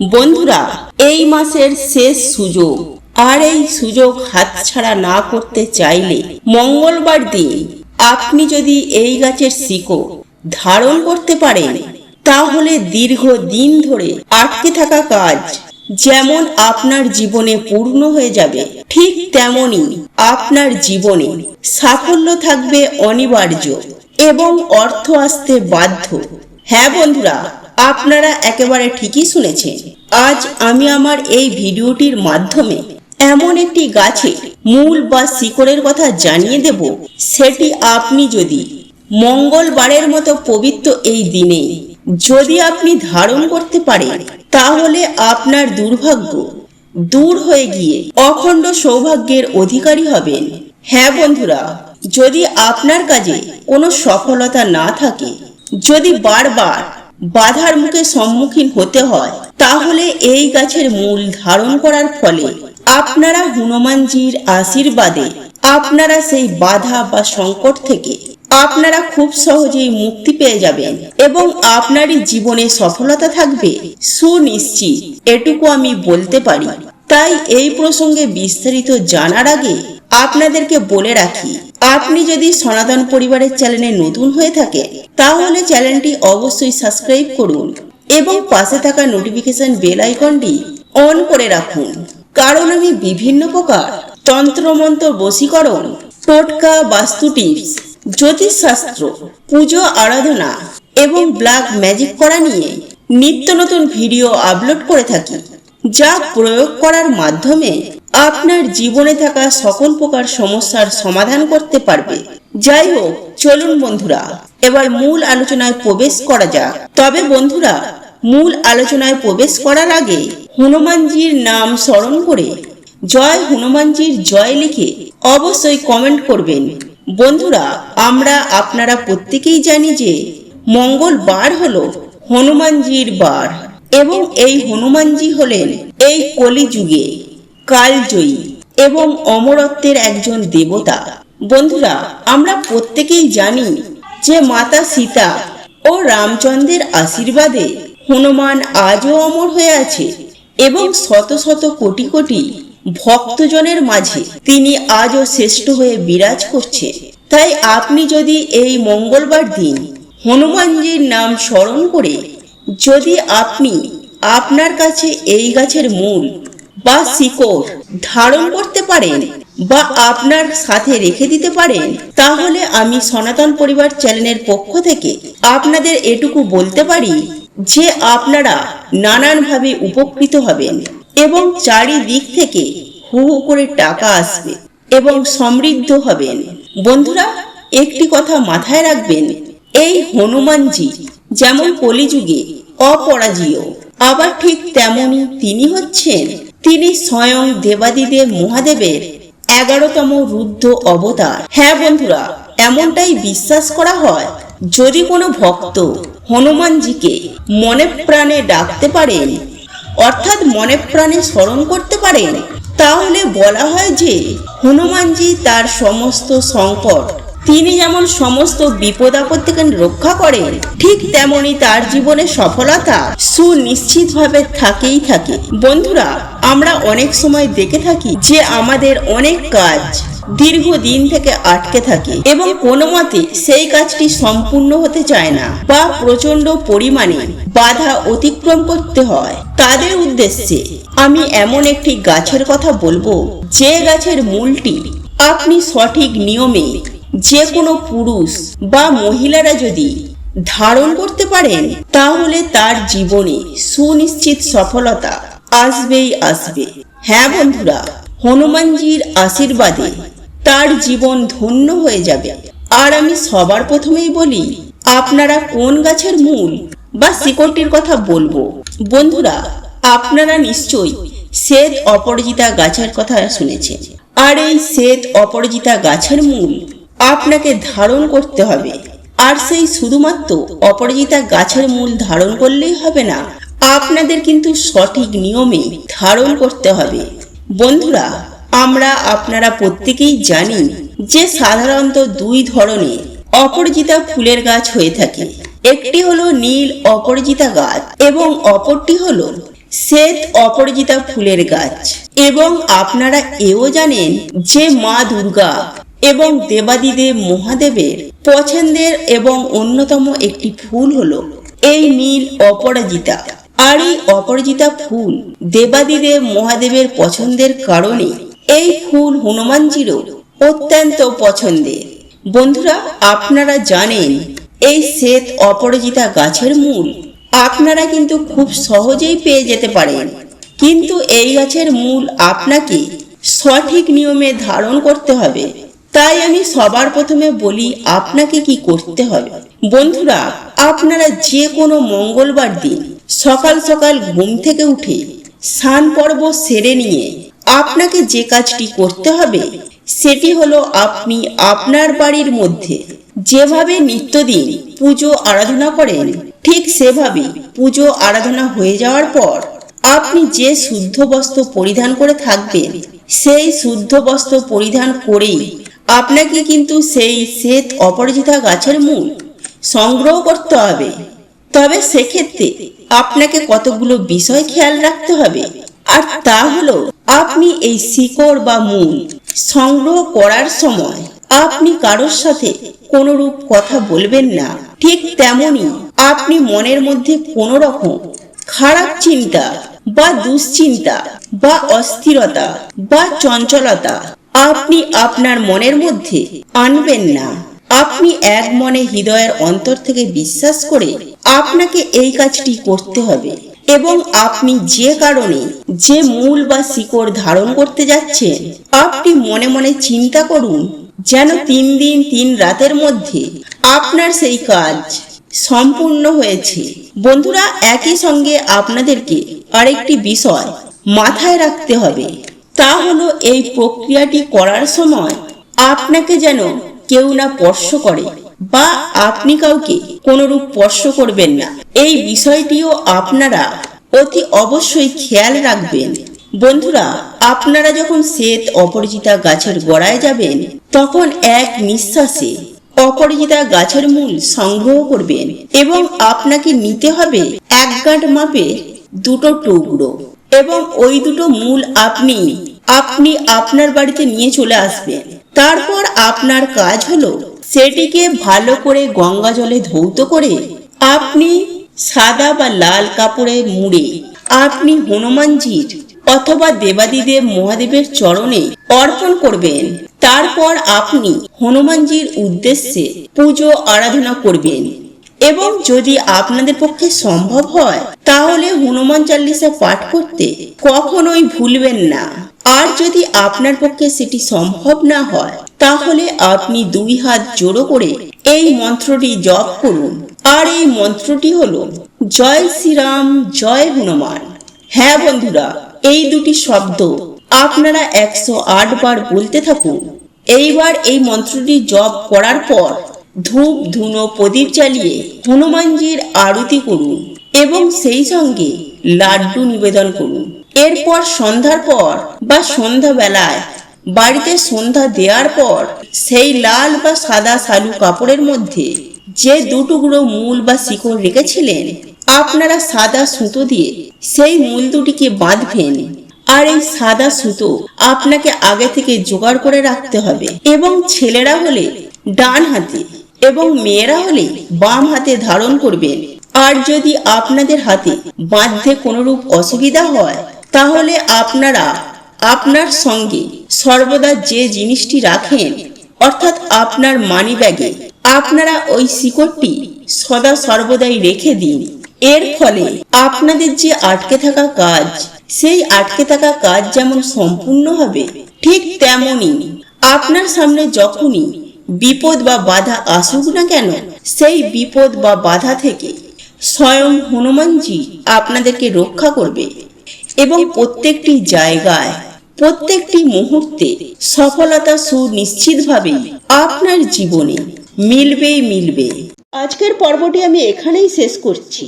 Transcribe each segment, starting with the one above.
বন্ধুরা, এই মাসের শেষ সুযোগ। আর এই সুযোগ হাতছাড়া না করতে চাইলে মঙ্গলবার দিন আপনি যদি এই গাছের শিকড় ধারণ করতে পারেন, তাহলে দীর্ঘ দিন ধরে আটকে থাকা কাজ যেমন আপনার জীবনে পূর্ণ হয়ে যাবে, ঠিক তেমনই আপনার জীবনে সাফল্য থাকবে অনিবার্য এবং অর্থ আসতে বাধ্য। হ্যাঁ বন্ধুরা আপনারা একেবারে ঠিকই শুনেছেন। আজ আমি আমার এই ভিডিওটির মাধ্যমে এমন একটি গাছে মূল বা শিকড়ের কথা জানিয়ে দেব। সেটি আপনি যদি মঙ্গলবারের মতো পবিত্র এই দিনে যদি আপনি ধারণ করতে পারেন, তাহলে আপনার দুর্ভাগ্য দূর হয়ে গিয়ে অখণ্ড সৌভাগ্যের অধিকারী হবেন। হ্যাঁ বন্ধুরা, যদি আপনার কাজে কোনো সফলতা না থাকে, যদি বারবার বাধার মুখে সম্মুখীন হতে হয়। তাহলে এই গাছের মূল ধারণ করার ফলে আপনারা হনুমানজির আশীর্বাদে আপনারা সেই বাধা বা সংকট থেকে আপনারা খুব সহজেই মুক্তি পেয়ে যাবেন এবং আপনারই জীবনে সফলতা থাকবে সুনিশ্চিত। এটুকু আমি বলতে পারি। তাই এই প্রসঙ্গে বিস্তারিত জানার আগে আপনাদেরকে বলে রাখি আপনি যদি সনাতন পরিবারের চ্যানেলে নতুন হয়ে থাকে, তাহলে চ্যানেলটি অবশ্যই সাবস্ক্রাইব করুন এবং পাশে থাকা নোটিফিকেশন বেল আইকনটি অন করে রাখুন। কারণ আমি বিভিন্ন প্রকার তন্ত্রমন্ত্র বশীকরণ, টোটকা বাস্তু টিপস জ্যোতিষশাস্ত্র, পুজো আরাধনা এবং ব্ল্যাক ম্যাজিক করা নিয়ে নিত্য নতুন ভিডিও আপলোড করে থাকি, যা প্রয়োগ করার মাধ্যমে আপনার জীবনে থাকা সকল প্রকার সমস্যার সমাধান করতে পারবে। যাই হোক, চলুন বন্ধুরা, এবার মূল আলোচনায় প্রবেশ করা যাক। তবে বন্ধুরা, মূল আলোচনায় প্রবেশ করার আগে হনুমানজির নাম স্মরণ করে, জয় হনুমানজির জয় লিখে অবশ্যই কমেন্ট করবেন। বন্ধুরা, আমরা আপনারা প্রত্যেকেই জানি যে মঙ্গলবার হলো হনুমানজির বার এবং এই হনুমানজি হলেন এই কলিযুগে। কালজয়ী এবং অমরত্বের একজন দেবতা। বন্ধুরা, আমরা প্রত্যেকেই জানি যে মাতা সীতা ও রামচন্দ্রের আশীর্বাদে হনুমান আজও অমর হয়ে আছে এবং শত শত কোটি কোটি ভক্তজনের মাঝে তিনি আজও শ্রেষ্ঠ হয়ে বিরাজ করছে। তাই আপনি যদি এই মঙ্গলবার দিন হনুমানজির নাম স্মরণ করে যদি আপনি আপনার কাছে এই গাছের মূল বা শিকড় ধারণ করতে পারেন বা আপনার সাথে রেখে দিতে পারেন, তাহলে আমি সনাতন পরিবার চ্যানেলের পক্ষ থেকে আপনাদের এটুকু বলতে পারি যে আপনারা নানানভাবে উপকৃত হবেন এবং চারিদিক থেকে হু হু করে টাকা আসবে এবং সমৃদ্ধ হবেন। বন্ধুরা, একটি কথা মাথায় রাখবেন, এই হনুমানজি যেমন কলিযুগে অপরাজীয়, আবার ঠিক তেমনই তিনি হচ্ছেন তিনি স্বয়ং দেবাদিদেব মহাদেবের এগারোতম রুদ্ধ অবতার। হ্যাঁ বন্ধুরা, এমনটাই বিশ্বাস করা হয় যদি কোনো ভক্ত হনুমানজিকে মনে প্রাণে ডাকতে পারেন, অর্থাৎ মনে প্রাণে স্মরণ করতে পারেন, তাহলে বলা হয় যে হনুমানজি তার সমস্ত সংকট তিনি যেমন সমস্ত বিপদ আপদ থেকে রক্ষা করেন, ঠিক তেমনি তার জীবনে সফলতা সুনিশ্চিতভাবে থাকেই থাকে। বন্ধুরা, আমরা অনেক সময় দেখে থাকি যে আমাদের অনেক কাজ দীর্ঘদিন থেকে আটকে থাকে এবং কোনো মতে সেই কাজটি সম্পূর্ণ হতে চায় না বা প্রচণ্ড পরিমাণে বাধা অতিক্রম করতে হয়। তাদের উদ্দেশ্যে আমি এমন একটি গাছের কথা বলব, যে গাছের মূলটি আপনি সঠিক নিয়মে যে কোনো পুরুষ বা মহিলারা যদি ধারণ করতে পারেন, তাহলে তার জীবনে সুনিশ্চিত সফলতা আসবেই আসবে। হ্যাঁ বন্ধুরা, হনুমানজির আশীর্বাদে তার জীবন ধন্য হয়ে যাবে। আর আমি সবার প্রথমেই বলি, আপনারা কোন গাছের মূল বা শিকড়টির কথা বলব? বন্ধুরা, আপনারা নিশ্চয়ই শ্বেত অপরাজিতা গাছের কথা শুনেছেন। আর এই শ্বেত অপরাজিতা গাছের মূল আপনাকে ধারণ করতে হবে। আর সেই শুধুমাত্র অপরাজিতা গাছের মূল ধারণ করলেই হবে না, আপনাদের কিন্তু সঠিক নিয়মে ধারণ করতে হবে। বন্ধুরা, আমরা আপনারা প্রত্যেকেই জানি যে সাধারণত দুই ধরনের অপরাজিতা ফুলের গাছ হয়ে থাকে। একটি হলো নীল অপরাজিতা গাছ এবং অপরটি হলো শ্বেত অপরাজিতা ফুলের গাছ। এবং আপনারা এও জানেন যে মা দুর্গা এবং দেবাদিদেব মহাদেবের পছন্দের এবং অন্যতম একটি ফুল হলো এই নীল অপরাজিতা। আর এই অপরাজিতা ফুল দেবাদিদেব মহাদেবের পছন্দের কারণে এই ফুল হনুমানজিরও অত্যন্ত পছন্দের। বন্ধুরা, আপনারা জানেন, এই শ্বেত অপরাজিতা গাছের মূল আপনারা কিন্তু খুব সহজেই পেয়ে যেতে পারেন। কিন্তু এই গাছের মূল আপনাকে সঠিক নিয়মে ধারণ করতে হবে। তাই আমি সবার প্রথমে বলি, আপনাকে কি করতে হবে? বন্ধুরা, আপনারা যে কোনো মঙ্গলবার দিন সকাল সকাল ঘুম থেকে উঠে স্নান পর্ব সেরে নিয়ে আপনাকে যে কাজটি করতে হবে, সেটি হলো আপনি আপনার বাড়ির মধ্যে যেভাবে নিত্যদিন পুজো আরাধনা করেন, ঠিক সেভাবে পুজো আরাধনা হয়ে যাওয়ার পর আপনি যে শুদ্ধ বস্ত্র পরিধান করে থাকবেন, সেই শুদ্ধ বস্ত্র পরিধান করেই আপনাকে কিন্তু সেই শ্বেত অপরাজিতা গাছের মূল সংগ্রহ করতে হবে। তবে সেক্ষেত্রে আপনাকে কতগুলো বিষয় খেয়াল রাখতে হবে। আর তা হলো, আপনি এই শিকড় বা মূল সংগ্রহ করার সময় আপনি কারোর সাথে কোনো রূপ কথা বলবেন না। ঠিক তেমনি আপনি মনের মধ্যে কোনো রকম খারাপ চিন্তা বা দুশ্চিন্তা বা অস্থিরতা বা চঞ্চলতা আপনি আপনার মনের মধ্যে আনবেন না। আপনি এক মনে হৃদয়ের অন্তর থেকে বিশ্বাস করে আপনাকে এই কাজটি করতে হবে এবং আপনি যে কারণে যে মূল বা শিকড় ধারণ করতে যাচ্ছেন, আপনি মনে মনে চিন্তা করুন যেন তিন দিন, তিন রাতের মধ্যে আপনার সেই কাজ সম্পূর্ণ হয়েছে। বন্ধুরা, একই সঙ্গে আপনাদেরকে আরেকটি বিষয় মাথায় রাখতে হবে। তা হলো এই প্রক্রিয়াটি করার সময় আপনাকে যেন কেউ না স্পর্শ করে বা আপনি কাউকে কোনরূপ স্পর্শ করবেন না। এই বিষয়টিও আপনারা অতি অবশ্যই খেয়াল রাখবেন। বন্ধুরা, আপনারা যখন শ্বেত অপরিচিতা গাছের গোড়ায় যাবেন, তখন এক নিঃশ্বাসে অপরিচিতা গাছের মূল সংগ্রহ করবেন এবং আপনাকে নিতে হবে এক গাঁট মাপে দুটো টুকরো এবং ওই দুটো মূল আপনি আপনি আপনার বাড়িতে নিয়ে চলে আসবেন। তারপর আপনার কাজ হলো সেটিকে ভালো করে গঙ্গা জলে ধৌত করে আপনি সাদা বা লাল কাপড়ে মুড়ে আপনি হনুমানজির অথবা দেবাদিদেব মহাদেবের চরণে অর্পণ করবেন। তারপর আপনি হনুমানজির উদ্দেশ্যে পুজো আরাধনা করবেন। এবং যদি আপনাদের পক্ষে সম্ভব হয়, তাহলে হনুমান চাল্লিশা পাঠ করতে কখনোই ভুলবেন না। আর যদি আপনার পক্ষে সেটি সম্ভব না হয়, তাহলে আপনি দুই হাত জোড়ো করে এই মন্ত্রটি জপ করুন। আর এই মন্ত্রটি হল, জয় শ্রীরাম, জয় হনুমান। হ্যাঁ বন্ধুরা, এই দুটি শব্দ আপনারা একশো আট বার বলতে থাকুন। এইবার এই মন্ত্রটি জপ করার পর ধূপ, ধুনো, প্রদীপ জ্বালিয়ে হনুমানজির আরতি করুন এবং সেই সঙ্গে লাড্ডু নিবেদন করুন। এরপর সন্ধ্যার পর বা সন্ধ্যাবেলায় বাড়িতে সন্ধ্যা দেওয়ার পর সেই লাল বা সাদা শালু কাপড়ের মধ্যে যে দুটুকরো মূল বা শিকড় রেখেছিলেন, আপনারা সাদা সুতো দিয়ে সেই মূল দুটিকে বাঁধবেন আর এই সাদা সুতো আপনাকে আগে থেকে জোগাড় করে রাখতে হবে এবং ছেলেরা হলে ডান হাতে এবং মেয়েরা হলে বাম হাতে ধারণ করবেন। আর যদি আপনাদের হাতে বাঁধতে কোনোরূপ অসুবিধা হয়, তাহলে আপনারা আপনার সঙ্গে সর্বদা যে জিনিসটি রাখেন, অর্থাৎ আপনার মানি ব্যাগে আপনারা ওই শিকড়টি সদা সর্বদাই রেখে দিন। এর ফলে আপনাদের যে আটকে থাকা কাজ, সেই আটকে থাকা কাজ যেমন সম্পূর্ণ হবে, ঠিক তেমনই আপনার সামনে যখনই বিপদ বা বাধা আসুক না কেন, সেই বিপদ বা বাধা থেকে স্বয়ং হনুমানজি আপনাদেরকে রক্ষা করবে এবং প্রত্যেকটি জায়গায়, প্রত্যেকটি মুহূর্তে সফলতা সুনিশ্চিতভাবে আপনার জীবনে মিলবেই মিলবে। আজকের পর্বটি আমি এখানেই শেষ করছি।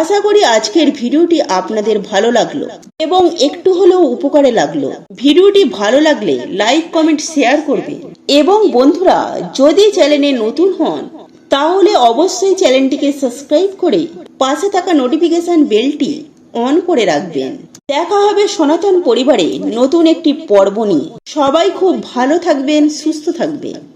আশা করি আজকের ভিডিওটি আপনাদের ভালো লাগল এবং একটু হলেও উপকারে লাগল। ভিডিওটি ভালো লাগলে লাইক, কমেন্ট, শেয়ার করবে এবং বন্ধুরা, যদি চ্যানেলে নতুন হন, তাহলে অবশ্যই চ্যানেলটিকে সাবস্ক্রাইব করে পাশে থাকা নোটিফিকেশন বেলটি অন করে রাখবেন। দেখা হবে সনাতন পরিবারে নতুন একটি পর্ব নিয়ে। সবাই খুব ভালো থাকবেন, সুস্থ থাকবেন।